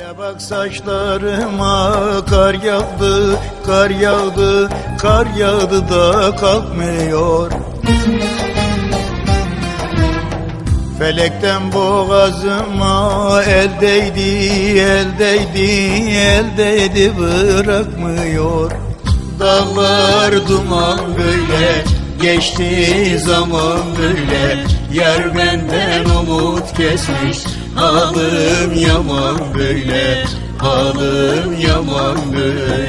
Hele bak saçlarıma kar yağdı, kar yağdı, kar yağdı da kalkmıyor. Felekten boğazıma el değdi, el değdi, el değdi bırakmıyor. Dağlar duman böyle, geçti zaman böyle. Yer benden umut kesmiş, halim yaman böyle, halim yaman böyle.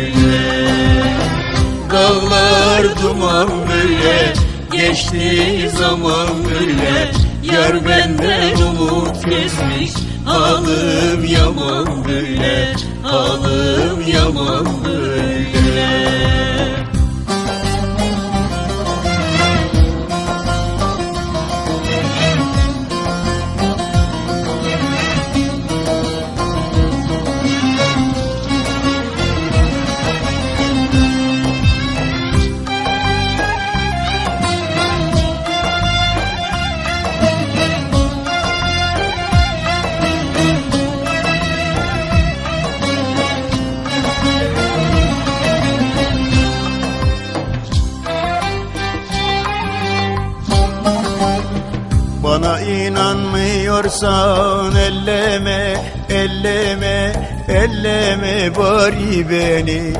Dağlar duman böyle Geçti zaman böyle Yar benden umut kesmiş Halim yaman böyle Halim yaman böyle inanmıyorsan elleme, elleme, elleme bari beni.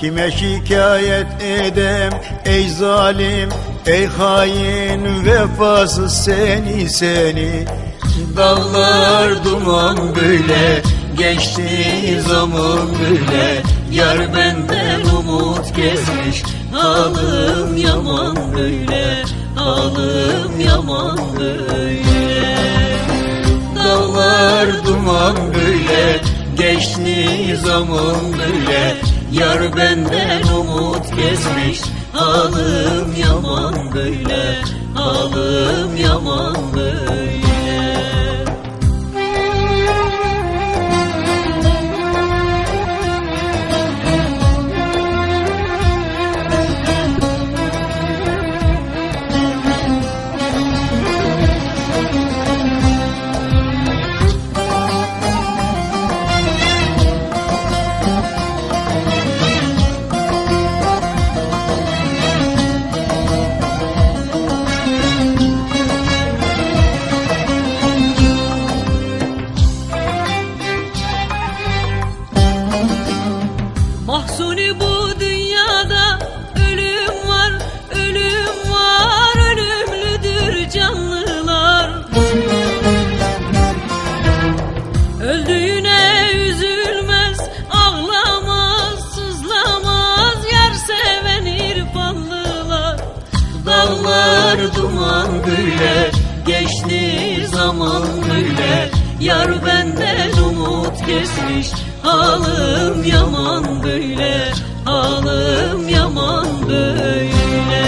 Kime şikayet edem ey zalim, ey hain vefasız seni seni. Dağlar duman böyle, geçti zaman böyle. Yar benden umut kesmiş, halim yaman böyle Halim yaman böyle. Dağlar duman böyle Geçti zaman böyle. Yar benden umut kesmiş Halim yaman böyle Halim yaman böyle bu dünyada ölüm var, ölüm var, ölümlüdür canlılar. Öldüğüne üzülmez, ağlamaz, sızlamaz, yer seven irfanlılar. Dağlar duman böyle Geçti zaman böyle Yar benden umut kesmiş, halim yaman böyle, halim yaman böyle.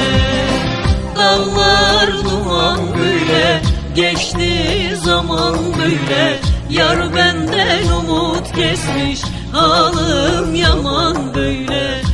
Dağlar duman böyle Geçti zaman böyle. Yar benden umut kesmiş Halim yaman böyle